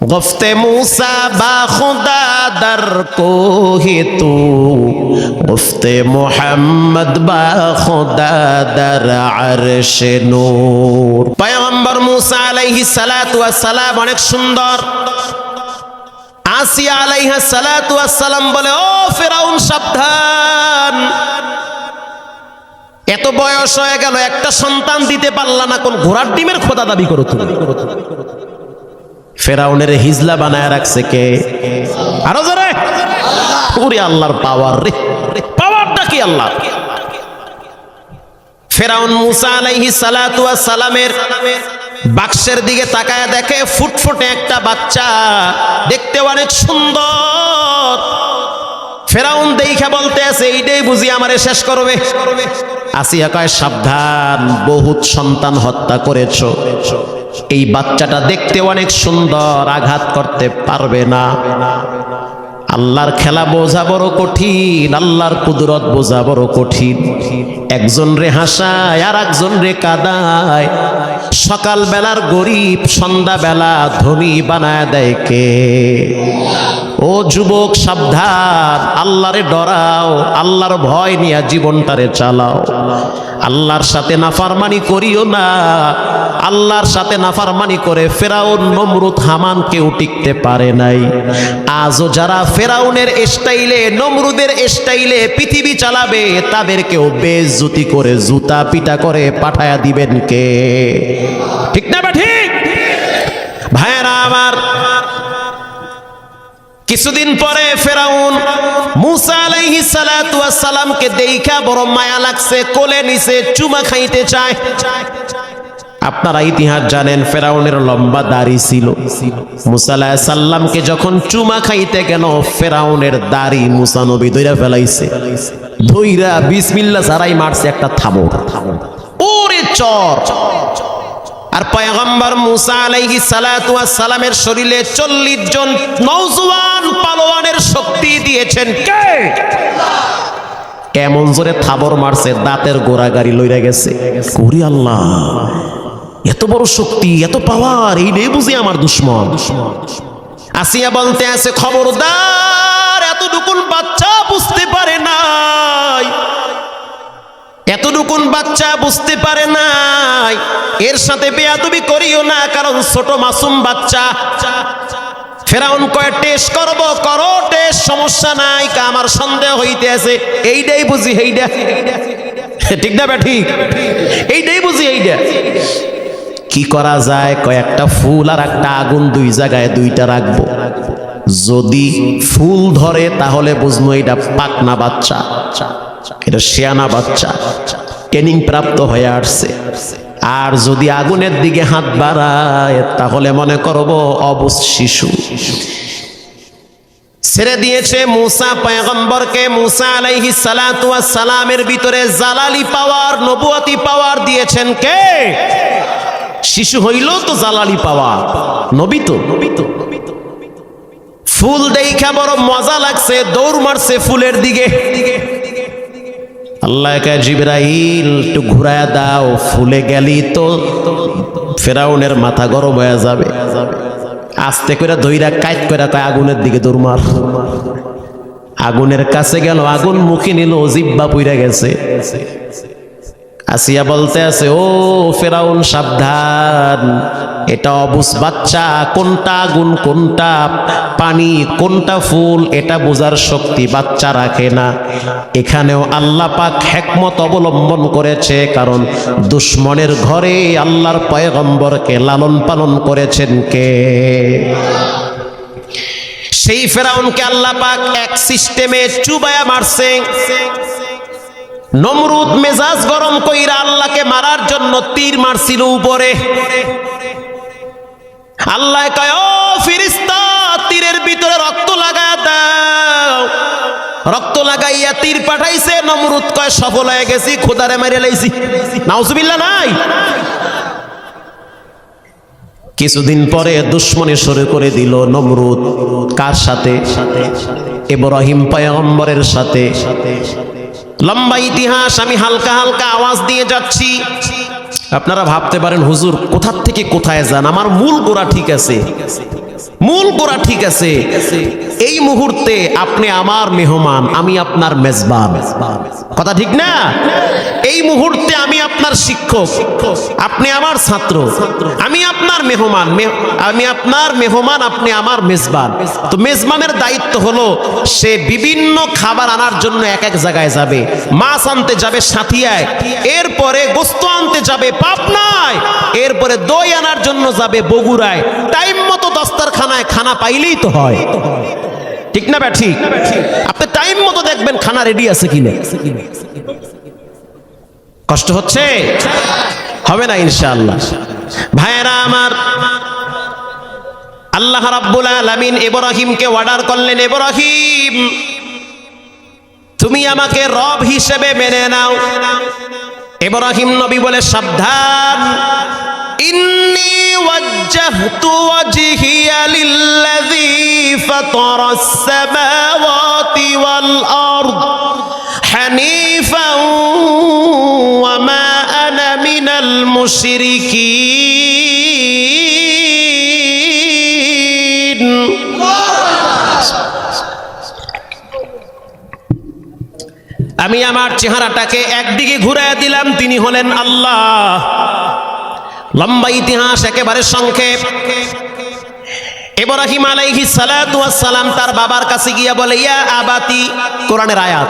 گفت موسا با خدا در کوه تو گفت محمد با خدا در عرش নূর পয়গম্বর মুসা আলাইহিস সালাতু ওয়াস সালাম অনেক সুন্দর আসিয়া আলাইহা সালাতু ওয়াস সালাম বলে ও ফেরাউন সাবধান এত বয়স হয়ে গেল একটা সন্তান দিতে পারলা না কোন ঘোড়ার ডিমের খোদা দাবি করো তুমি ফেরাউনের হিজলা বানায় রাখছে কে? আরও জোরে। ওরে আল্লাহর পাওয়ার রে। পাওয়ারটা কি আল্লাহ ফেরাউন মুসা আলাইহি সালাতু সালামের বাক্সের দিকে তাকায় দেখে ফুটফুটে একটা বাচ্চা দেখতে অনেক সুন্দর। ফেরাউন দেখা বলতে আছে, এইটাই বুঝি আমারে শেষ করবে। আসিয়া কয়, সাবধান, বহুত সন্তান হত্যা করেছ। এই বাচ্চাটা দেখতে অনেক সুন্দর, আঘাত করতে পারবে না। আল্লাহর খেলা বোঝা বড় কঠিন, আল্লাহর কুদরত বোঝা বড় কঠিন। একজন রে হাসায় আর একজন রে কাদায়। সকাল বেলার গরিব সন্ধ্যা বেলা ধনী বানায় দেয় কে? ও যুবক, সাবধান, আল্লাহরে ডরাও, আল্লাহর ভয় নিয়ে জীবনটারে চালাও। আল্লাহর সাথে নাফারমানি করিও না। আল্লাহর সাথে নাফারমানি করে ফেরাউন, নমরুদ, হামান কেউ টিকতে পারে নাই। আজও যারা ফেরাউনের স্টাইলে, নমরুদের স্টাইলে পৃথিবী চালাবে, তাদেরকেও বেজুতি করে জুতা পিটা করে পাঠায়া দিবেন কে? ঠিক না বা ঠিক? ভাইয়েরা আমার কিছুদিন পরে ফেরাউন মুসা আলাইহি সালাতু সালামকে দেইখা বড় মায়া লাগছে, কোলে নিছে চুমা খাইতে চায়। আপনারা ইতিহাস জানেন ফেরাউনের লম্বা দাড়ি ছিল। মুসা সাল্লামকে যখন চুমা খাইতে গেল, ফেরাউনের দাড়ি মুসা নবী দইরা ফেলাইছে। ধইরা বিসমিল্লাহ ছাড়াই মারছে একটা থামো থামো ওরে চর! আর পয়গম্বর মুসা আলাইহি সালাতু ওয়াস সালামের শরীরে 40 জন নওজোয়ান পালোয়ানের শক্তি দিয়েছেন। কে? এমন জোরে থাবর মারছে দাঁতের গোড়া গাড়ি লইরা গেছে। করি আল্লাহ এত বড় শক্তি এত পাওয়ার এই রে বুঝি আমার দুশ্মন। আসিয়া বলতে আছে খবরদার এতটুকুন বাচ্চা বুঝতে পারে নাই। এতটুকুন বাচ্চা বুঝতে পারে নাই। এর সাথে বেয়াদবি করিও না, কারণ ছোট মাসুম বাচ্চা। ফেরাউন কয়, টেস্ট করব, করো, টেস্ট, সমস্যা নাই আমার সন্দেহ হইতে আছে এইটাই বুঝি এইটা ঠিক না ঠিক এইটাই বুঝি এইটা কি করা যায়? কয়েকটা ফুল আর একটা আগুন দুই জায়গায় দুইটা রাখব। যদি ফুল ধরে, তাহলে বুঝব এটা পাকনা বাচ্চা। এটা শিয়ানা বাচ্চা। ট্রেনিং প্রাপ্ত হয়ে আসছে। আর যদি আগুনের দিকে হাত বাড়ায়, তাহলে মনে করব অবুজ শিশু। ছেড়ে দিয়েছে মুসা পয়গম্বরকে। মুসা আলাইহি সালাতু ওয়াস সালামের ভিতরে জালালি পাওয়ার, নবুয়তি পাওয়ার দিয়েছেন কে? শিশু হইল তো জালালি পাওয়ার। নবী তো। নবী তো ফুল দেখা বড় মজা লাগছে, দৌড় মারছে ফুলের দিকে দিকে। আল্লাহ জিব্রাইল, একটু ঘুরায় দাও, ফুলে গেলি তো ফেরাউনের মাথা গরম হয়ে যাবে। আস্তে করে দইরা কাইট করে তাই আগুনের দিকে দুর্মার আগুনের কাছে গেল, আগুন মুখে নিল জিব্বা পুইরা গেছে। আসিয়া বলতে আছে, ও ফেরাউন, সাবধান। এটা অবুজ বাচ্চা, কোনটা আগুন কোনটা পানি, কোনটা ফুল, এটা বোঝার শক্তি বাচ্চা রাখে না। এখানেও আল্লাহ পাক হেকমত অবলম্বন করেছে, কারণ দুশ্মনের ঘরে আল্লাহর পয়গম্বরকে লালন পালন করেছেন কে? সেই ফেরাউনকে আল্লাহ পাক এক সিস্টেমে চুবায়া মারছে। নমরুদ মেজাজ গরম কইরা আল্লাহকে মারার জন্য তীর মারছিল উপরে। আল্লাহ কয়, ও ফিরিস্তা, তীরের ভিতরে রক্ত লাগায় দাও। রক্ত লাগাইয়া তীর পাঠাইছে, নমরুদ কয়, সফল হয়ে গেছি খোদারে মেরে লাইছি। নাউজুবিল্লাহ, নাই? কিছুদিন পরে দুশ্মনী শুরু করে দিল নমরুদ। কার সাথে? ইব্রাহিম পয়গম্বরের সাথে। লম্বা ইতিহাস, আমি হালকা হালকা আওয়াজ দিয়ে যাচ্ছি। আপনারা ভাবতে পারেন, হুজুর, কোথার থেকে কোথায় যান? আমার মূল গোড়া ঠিক আছে। মূল গোড়া ঠিক আছে। এই মুহূর্তে আপনি আমার মেহমান, আমি আপনার মেজবান। কথা ঠিক না? এই মুহূর্তে আমি আপনার শিক্ষক, আপনি আমার ছাত্র, আমি আপনার মেহমান আমি আপনার মেহমান, আপনি আমার মেজবান। তো মেজবানের দায়িত্ব হলো, সে বিভিন্ন খাবার আনার জন্য এক এক জায়গায় যাবে। মাছ আনতে যাবে সাথিয়ায়, এরপরে গোস্ত আনতে যাবে পাবনায়, এরপরে দই আনার জন্য যাবে বগুড়ায়। টাইম দস্তারখানায় খানা পাইলেই তো হয়। ঠিক না ব্যাঠি আপনি টাইম মতো দেখবেন খানা রেডি আছে কিনা। কষ্ট হচ্ছে? হবে না ইনশাআল্লাহ। ভাইয়েরা আমার আল্লাহ রাব্বুল আলামিন ইব্রাহিমকে অর্ডার করলেন ইব্রাহিম তুমি আমাকে রব হিসেবে মেনে নাও। ইব্রাহিম নবী বলে সাবধান। ইন্নি লিল্লাযী ফাতারাস সামাওয়াতি ওয়াল আরদ হানিফান ওয়া মা আনা মিনাল মুশরিকিন আমি আমার চেহারাটাকে একদিকে ঘুরায় দিলাম, তিনি হলেন আল্লাহ। লম্বা ইতিহাস একেবারে সংক্ষেপ। ইব্রাহিম আলাইহি সালাতু সালাম তার বাবার কাছে গিয়া বলে, ইয়া আবাতি, কোরআনের আয়াত।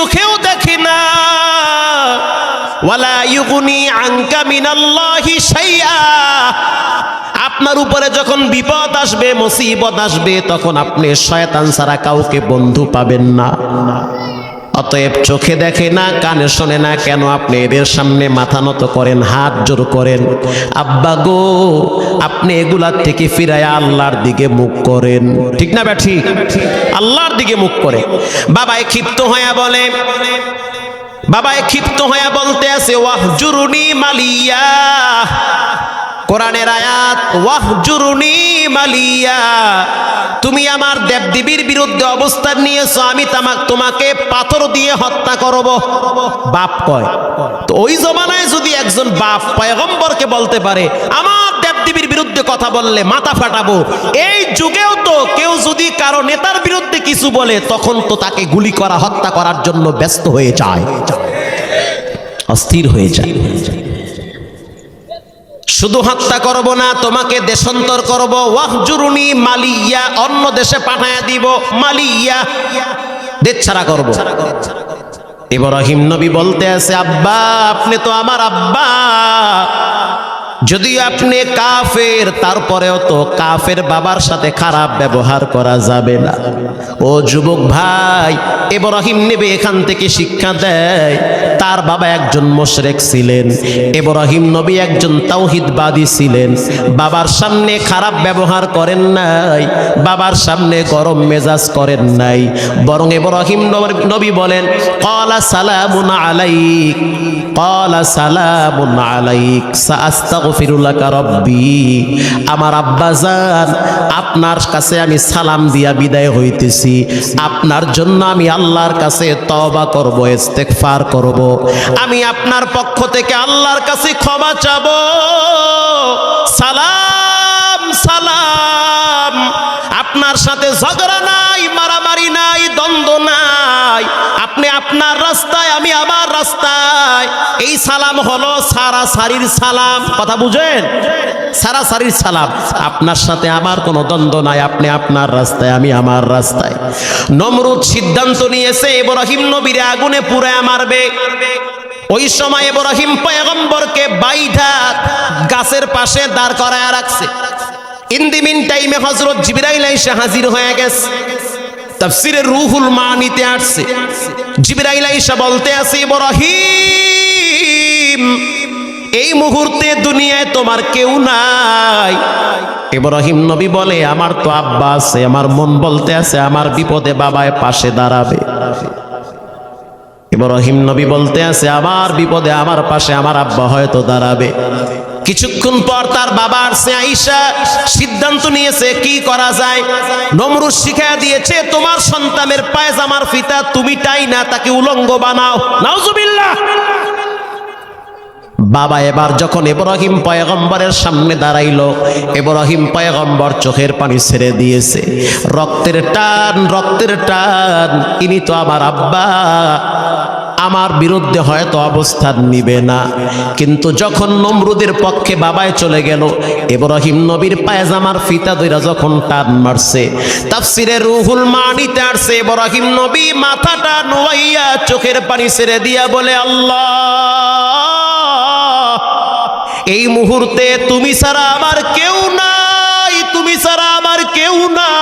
চোখেও দেখি না। ওয়ালা আঙ্কা আপনার উপরে যখন বিপদ আসবে, মুসিবত আসবে, তখন আপনি শয়তান ছাড়া কাউকে বন্ধু পাবেন না। অতএব চোখে দেখে না, কানে শোনে না, কেন আপনি এদের সামনে মাথা নত করেন, হাত জোর করেন? আব্বা গো, আপনি এগুলার থেকে ফিরায় আল্লাহর দিকে মুখ করেন। ঠিক না ব্যাঠি? আল্লাহর দিকে মুখ করে। বাবায় ক্ষিপ্ত হয়ে বলে, বাবায় ক্ষিপ্ত হয়ে বলতে আছে ওয়াহ জুরুনি মালিয়া। কোরআনের আয়াত জুরুনি মালিয়া তুমি আমার দেবদেবীর বিরুদ্ধে অবস্থান নিয়েছো, আমি তামাক তোমাকে পাথর দিয়ে হত্যা করব। বাপ কয়। তো ওই জমানায় যদি একজন বাপ পয়গম্বরকে বলতে পারে, আমার দেবদেবীর বিরুদ্ধে কথা বললে মাথা ফাটাবো। এই যুগেও তো কেউ যদি কারও নেতার বিরুদ্ধে কিছু বলে, তখন তো তাকে গুলি করা, হত্যা করার জন্য ব্যস্ত হয়ে যায়। অস্থির হয়ে যায়। শুধু হত্যা করব না, তোমাকে দেশান্তর করব। ওয়াহজুরুনি মালিয়া, অন্য দেশে পাঠায় দিব। মালিয়া দেশ ছাড়া করব। ইব্রাহিম নবী বলতে আছে, আব্বা, আপনি তো আমার আব্বা। যদি আপনি কাফের, তারপরেও তো কাফের বাবার সাথে খারাপ ব্যবহার করা যাবে না। ও যুবক ভাই এব্রাহিম নেবে এখান থেকে শিক্ষা দেয় তার বাবা একজন মোশরেক ছিলেন। এব্রাহিম নবী একজন তাওহিদবাদী ছিলেন। বাবার সামনে খারাপ ব্যবহার করেন নাই, বাবার সামনে গরম মেজাজ করেন নাই। বরং এব্রাহিম নবী- বলেন কলা সালামুন আলাইক কলা সালামুন আলাইক সাআস্তাগফিরুলাকা রব্বি। আমার আব্বাজান আপনার কাছে আমি সালাম দিয়া বিদায় হইতেছি। আপনার জন্য আমি আল্লাহর কাছে তওবা করব, ইস্তেগফার করব। আমি আপনার পক্ষ থেকে আল্লাহর কাছে ক্ষমা চাব। সালাম সালাম। আপনার সাথে ঝগড়া নাই, মারামারি নাই, দ্বন্দ্ব নাই। আপনি আপনার রাস্তায়, আমি আমার রাস্তায়। এই সালাম হলো সারা সারির সালাম। কথা বুঝেন? সারা সারির সালাম। আপনার সাথে আমার কোনো দ্বন্দ্ব নাই। আপনি আপনার রাস্তায়, আমি আমার রাস্তায়। নমরুদ সিদ্ধান্ত নিয়েছে, ইব্রাহিম নবীরে আগুনে পুড়ে মারবে। ওই সময় ইব্রাহিম পয়গম্বরকে বাইধা গাছের পাশে দাঁড় করায় রাখছে। ইন দি মিন টাইমে হজরত জিবরাইল এসে হাজির হয়ে গেছে। তাফসিরের রুহুল মানিতে আসছে। জিবরাইল বলতে আছে, ইব্রাহিম, এই মুহূর্তে দুনিয়ায় তোমার কেউ নাই। ইব্রাহিম নবী বলে, আমার তো আব্বা আছে, আমার মন বলতে আছে, আমার বিপদে বাবায় পাশে দাঁড়াবে। ইব্রাহিম নবী বলতে আছে, আমার বিপদে আমার পাশে আমার আব্বা হয়তো দাঁড়াবে। কিছুক্ষণ পর তার বাবা আসছে আইসা সিদ্ধান্ত নিয়েছে, কি করা যায়? নমরুদ শিখায় দিয়েছে, তোমার সন্তানের পায়জামার ফিতা তুমি টাই না, তাকে উলঙ্গ বানাও। নাউজুবিল্লাহ। বাবা এবার যখন ইব্রাহিম পয়গম্বরের সামনে দাঁড়াইলো, ইব্রাহিম পয়গম্বর চোখের পানি ছেড়ে দিয়েছে। রক্তের টান রক্তের টান, ইনি তো আমার আব্বা। আমার বিরুদ্ধে হয়তো অবস্থান নিবে না। কিন্তু যখন নমরুদের পক্ষে বাবায় চলে গেল, ইব্রাহিম নবীর পায়জামার ফিতা দইরা যখন টান মারছে, তাফসিরে রুহুল মানিতে আসছে, ইব্রাহিম নবী মাথাটা নোয়াইয়া চোখের পানি ছেড়ে দিয়া বলে, আল্লাহ, এই মুহূর্তে তুমি ছাড়া আমার কেউ নাই, তুমি ছাড়া আমার কেউ নাই।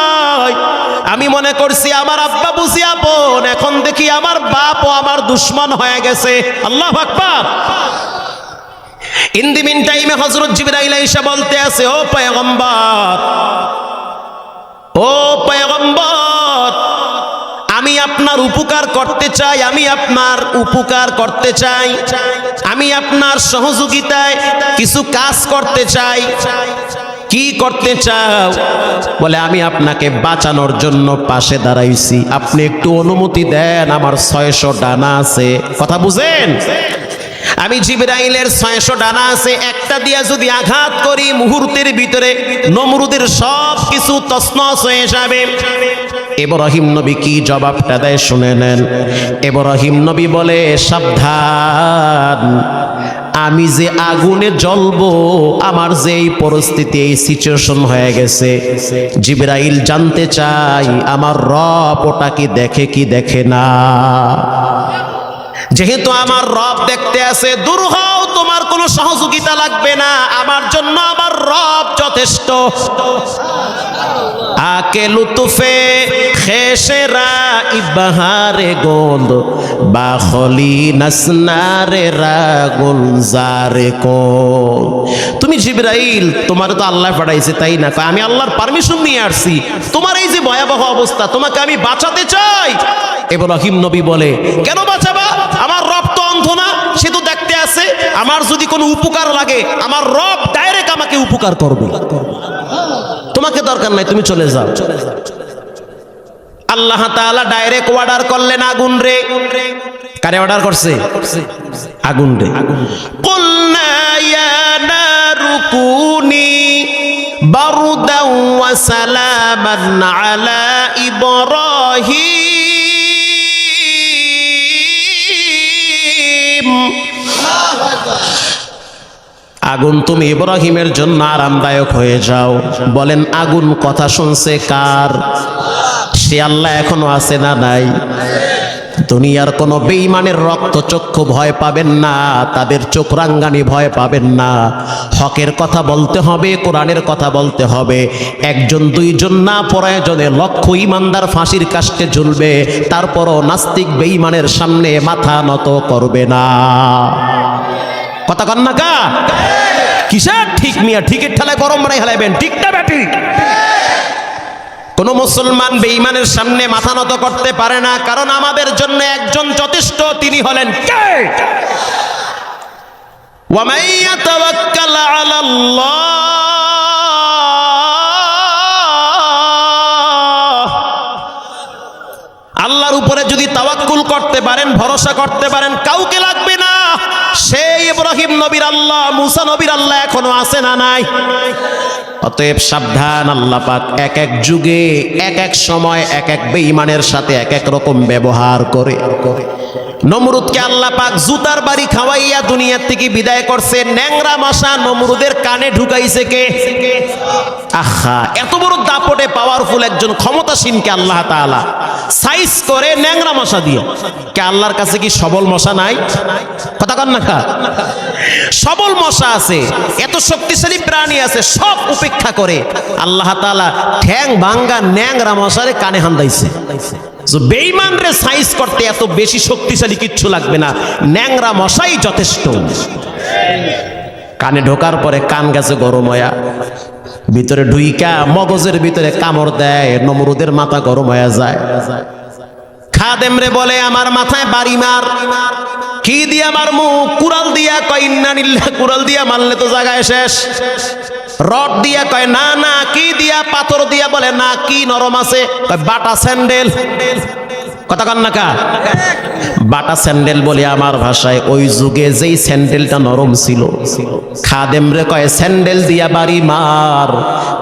আমি মনে করছি আমার আব্বা বুঝি আপন এখন দেখি আমার বাপ ও আমার দুশ্মন হয়ে গেছে। আল্লাহ আকবার। ইন দি মিন টাইমে হজরত জিবরাইল এসে বলতে আছে, ও পয়গম্বর ও পয়গম্বর, আমি আপনার উপকার করতে চাই, আমি আপনার উপকার করতে চাই, আমি আপনার সহযোগিতায় কিছু কাজ করতে চাই কি করতে চাও? বলে, আমি আপনাকে বাঁচানোর জন্য পাশে দাঁড়াইছি। আপনি একটু অনুমতি দেন, আমার ছয়শো ডানা আছে। কথা বুঝেন? আমি জিবরাইলের ছয়শো ডানা আছে, একটা দিয়া যদি আঘাত করি, মুহূর্তের ভিতরে নমরুদের সব কিছু তসনস হয়ে যাবে। এব্রাহিম নবী কি জবাবটা দেয় শুনে নেন। এব্রাহিম নবী বলে, সাবধান আমি যে আগুনে জ্বলবো, আমার যে এই পরিস্থিতি, এই সিচুয়েশন হয়ে গেছে। জিবরাইল জানতে চাই আমার রব ওটা কি দেখে কি দেখে না। যেহেতু আমার রব দেখতে আছে, দূর হও, তোমার কোনো সহযোগিতা লাগবে না। আমার জন্য আমার রব যথেষ্ট। আকে লুতুফে খেসেরা ইবাহারে গোন্দ, বাখলি নাসনারে রাগুল জারে কোন। তুমি জিবরাইল, তোমার তো আল্লাহ পাঠাইছে, তাই না? আমি আল্লাহর পারমিশন নিয়ে আসছি। তোমার এই যে ভয়াবহ অবস্থা, তোমাকে আমি বাঁচাতে চাই। এবার ইব্রাহিম নবী বলে, কেন বাঁচাবা? আমার রব তো অন্ধ না, সে তো দেখতে আছে। আমার যদি কোনো উপকার লাগে, আমার রব ডাইরেক্ট আমাকে উপকার করবে। তোমাকে দরকার নাই, তুমি চলে যাও। আল্লাহ তাআলা ডাইরেক্ট অর্ডার করলেন আগুন রে। কারে অর্ডার করছে? আগুন রে। কুলনা ইয়া নারু কুনি বারদাও ওয়া সালামান আলা ইব্রাহিম। আগুন তুমি ইব্রাহিমের জন্য আরামদায়ক হয়ে যাও। বলেন, আগুন কথা শুনছে কার? সে আল্লাহ এখনও আছে না নাই? দুনিয়ার কোনো বেঈমানের রক্ত চক্ষু ভয় পাবেন না, তাদের চোখ রাঙ্গানি ভয় পাবেন না। হকের কথা বলতে হবে, কোরআনের কথা বলতে হবে। একজন, দুইজন না প্রয়োজনে লক্ষ ইমানদার ফাঁসির কাষ্টে ঝুলবে, তারপরও নাস্তিক বেঈমানের সামনে মাথা নত করবে না। কথা কন না কা? কিসের ঠিক মিয়া? ঠিকের ঠেলায় গরম বানাই হেলাইবেন। ঠিক না ব্যাটি? কোনো মুসলমান বেঈমানের সামনে মাথা নত করতে পারে না, কারণ আমাদের জন্য একজন যথেষ্ট, তিনি হলেন কে? আল্লাহর উপরে যদি তাওয়াক্কুল করতে পারেন, ভরসা করতে পারেন, কাউকে লাগবে ইব্রাহিম নবীর আল্লাহ, মুসা নবীর আল্লাহ এখনও আছে না নাই? অতএব সাবধান, আল্লাহ পাক এক এক যুগে, এক এক সময়, এক এক বেঈমানের সাথে এক এক রকম ব্যবহার করে। করে নমরুদকে আল্লাহ পাক জুতার বাড়ি খাওয়াইয়া দুনিয়ার থেকে বিদায় করছে। ন্যাংরা মশা নমরুদের কানে ঢুকাইছে কে? আহা, এত বড় দাপটে পাওয়ারফুল একজন ক্ষমতাসীনকে আল্লাহ তাআলা সাইজ করে ন্যাংরা মশা দিয়ে কে, আল্লাহর কাছে কি সবল মশা নাই? কথা কন না? সবল মশা আছে, এত শক্তিশালী প্রাণী আছে, সব উপেক্ষা করে। আল্লাহ তাআলা ঠ্যাং ভাঙ্গা ন্যাংরা মশারে কানে হান্দাইছে বেইমান রে সাইজ করতে এত বেশি শক্তিশালী কিচ্ছু লাগবে না। ন্যাংরা মশাই যথেষ্ট। কানে ঢোকার পরে কান গেছে গরম হয়া ভিতরে ঢুইকা মগজের ভিতরে কামড় দেয়, নমরুদের মাথা গরম হয়ে যায়। খাদেম রে বলে, আমার মাথায় বাড়ি মার। কি দিয়ে আমার মুখ কুড়াল দিয়া কয়, ইন্না নিল্লা কুড়াল দিয়া মারলে তো জায়গায় শেষ। রড দিয়া কয়, না না, কি দিয়া? পাথর দিয়া বলে, না, কি নরম আছে? কয়, বাটা স্যান্ডেল। কথা কন কা? বাটা স্যান্ডেল বলে আমার ভাষায়, ওই যুগে যেই স্যান্ডেলটা নরম ছিল, খাদেম রে কয়, স্যান্ডেল দিয়া বাড়ি মার।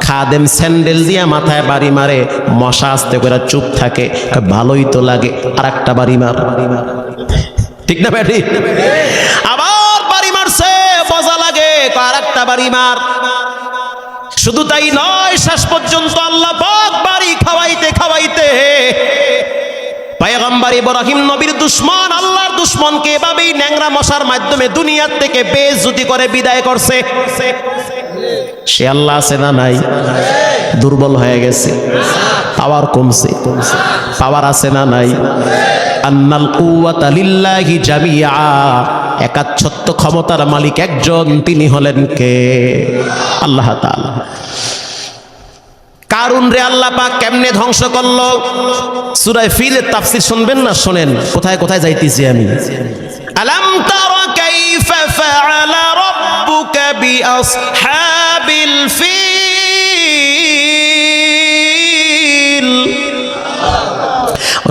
খাদেম স্যান্ডেল দিয়া মাথায় বাড়ি মারে, মশা আসতে করে চুপ থাকে। ভালোই তো লাগে আর একটা বাড়ি মার। ঠিক না ব্যাটি আবার বাড়ি মারছে, মজা লাগে। আর একটা বাড়ি মার। শুধু তাই নয়, শেষ পর্যন্ত আল্লাহ বাড়ি খাওয়াইতে খাওয়াইতে পায়গম্বর ইব্রাহিম নবীর দুশ্মন, আল্লাহর দুশ্মনকে এভাবেই ন্যাংরা মশার মাধ্যমে দুনিয়ার থেকে বেশ বেজুতি করে বিদায় করছে। সে আল্লাহ আছে না নাই? দুর্বল হয়ে গেছে। পাওয়ার কমছে। পাওয়ার আছে না নাই? আন্নাল কুওয়াতা লিল্লাহি জামিআ। একাচ্ছত্ব ক্ষমতার মালিক একজন, তিনি হলেন কে? আল্লাহ তাআলা। কারুন রে আল্লাহ পাক কেমনে ধ্বংস করল? সূরা ফিলের তাফসীর শুনবেন না শুনেন? কোথায় কোথায় যাইতেছি আমি? আলাম তারা কাইফা ফাআলা রাব্বুকা বিআসহাবিল ফিল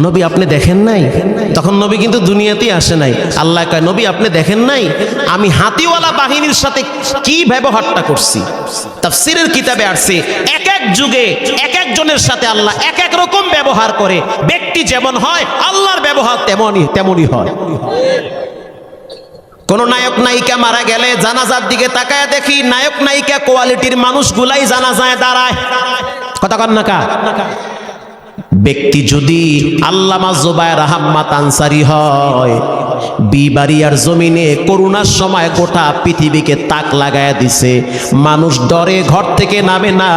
নবী, আপনি দেখেন নাই? তখন নবী কিন্তু দুনিয়াতেই আসে নাই। আল্লাহ কয়, নবী, আপনি দেখেন নাই? আমি হাতিওয়ালা বাহিনীর সাথে কি ব্যবহারটা করছি? তাফসিরের কিতাবে আসছে, এক এক যুগে, এক একজনের সাথে আল্লাহ এক এক রকম ব্যবহার করে। ব্যক্তি যেমন হয়, আল্লাহর ব্যবহার তেমনই তেমনই হয়। কোন নায়ক নায়িকা মারা গেলে জানাজার দিকে তাকায় দেখি, নায়ক নায়িকা কোয়ালিটির মানুষগুলাই জানাজায় দাঁড়ায়। কথা কন না কা? ব্যক্তি যদি আল্লামা জোবায়ের আহম্মদ আনসারি হয়, বিবাড়িয়ার জমিনে করোনার সময় গোটা পৃথিবীকে তাক লাগায় দিছে। মানুষ ডরে, ঘর থেকে নামে না।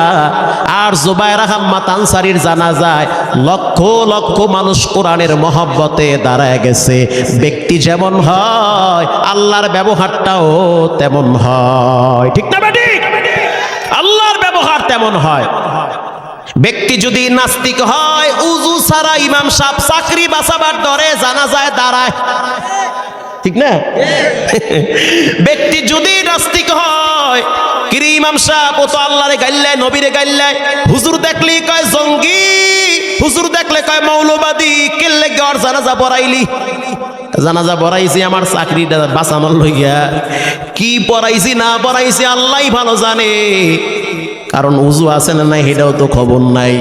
আর জোবায়ের আহম্মদ আনসারির জানা যায় লক্ষ লক্ষ মানুষ কোরআনের মহব্বতে দাঁড়ায় গেছে। ব্যক্তি যেমন হয়, আল্লাহর ব্যবহারটাও তেমন হয়। ঠিক না বেটি আল্লাহর ব্যবহার তেমন হয়। ব্যক্তি যদি নাস্তিক হয়, উজু ছাড়া ইমাম সাহেব চাকরি বাঁচাবার ডরে জানা যায় দাঁড়ায়। ঠিক না? ব্যক্তি যদি নাস্তিক হয়, কিরি ইমাম সাহেব, ও তো আল্লাহরে গাইল্লায়, নবীরে গাইল্লায়। হুজুর দেখলি কয় জঙ্গি, হুজুর দেখলে কয় মৌলবাদী কেল্লে গড় জানাজা পড়াইলি? জানাজা পড়াইছি আমার চাকরিটা বাঁচানোর লইয়া। কি পড়াইছি, না পড়াইছি আল্লাহ ভালো জানে। কারণ উজু আছে না নাই সেটাও তো খবর নাই।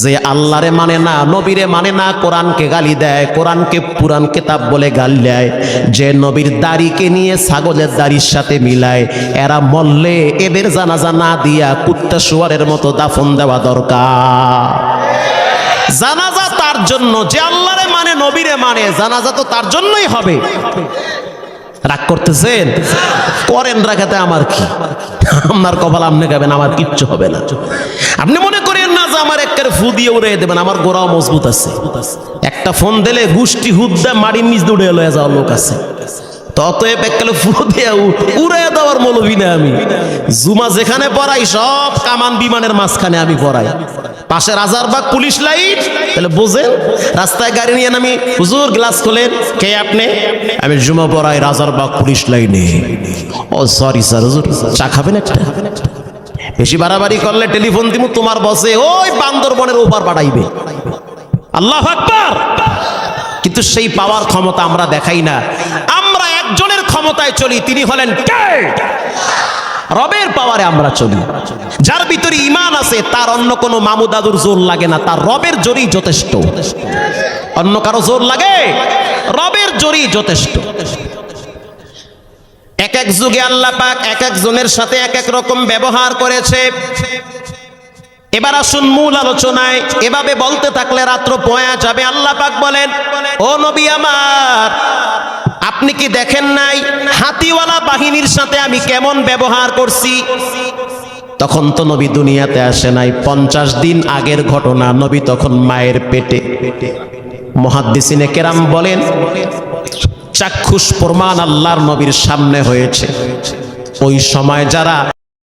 যে আল্লাহরে মানে না, নবীরে মানে না, কোরআনকে গালি দেয়, কোরআনকে পুরান কেতাব বলে গালি দেয়। যে নবীর দাড়িকে নিয়ে ছাগলের দাড়ির সাথে মিলায়, এরা মরলে এদের জানাজা না দিয়া কুত্তা শুয়ারের মতো দাফন দেওয়া দরকার। জানাজা তার জন্য, যে আল্লাহরে মানে নবীরে মানে জানাজা তো তার জন্যই হবে। রাগ করতেছেন? করেন রাখাতে আমার কি? আপনার কপাল আপনি গাবেন আমার কিচ্ছু হবে না। আপনি মনে করেন না যে আমার একটা ফু দিয়ে উড়ে দেবেন, আমার গোড়াও মজবুত আছে। একটা ফোন দিলে গুষ্টি হুদ্দা মাড়ির নিচ দৌড়ে লয়ে যাওয়ার লোক আছে। দিয়ে দেওয়ার না আমি। জুমা যেখানে পড়াই, সব কামান বিমানের মাঝখানে আমি পড়াই। পাশে পুলিশ লাইট রাস্তায় গাড়ি নিয়ে আমি হুজুর, গ্লাস আমি জুমা পড়াই পুলিশ ও সরি চা বেশি বাড়াবাড়ি করলে টেলিফোন দিব তোমার বসে ওই বান্দরবনের ওপার পাঠাইবে। আল্লাহ কিন্তু সেই পাওয়ার ক্ষমতা আমরা দেখাই না। ক্ষমতায় চলি, তিনি হলেন কে? রবের পাওয়ারে আমরা চলি। যার ভিতরে ইমান আছে, তার অন্য কোনো মামু দাদুর জোর লাগে না, তার রবের জোরই যথেষ্ট। অন্য কারও জোর লাগে? রবের জোরই যথেষ্ট। এক এক যুগে আল্লাহ পাক এক এক জনের সাথে এক এক রকম ব্যবহার করেছে। এবার আসুন মূল আলোচনায়, এভাবে বলতে থাকলে রাত্র পয়া যাবে। আল্লাহ পাক বলেন, ও নবী আমার আপনি কি দেখেন নাই? হাতিওয়ালা বাহিনীর সাথে আমি কেমন ব্যবহার করছি? তখন তো নবী দুনিয়াতে আসে নাই। পঞ্চাশ দিন আগের ঘটনা, নবী তখন মায়ের পেটে। মহাদ্দিসিনে কেরাম বলেন, চাক্ষুষ প্রমাণ আল্লাহর নবীর সামনে হয়েছে। ওই সময় যারা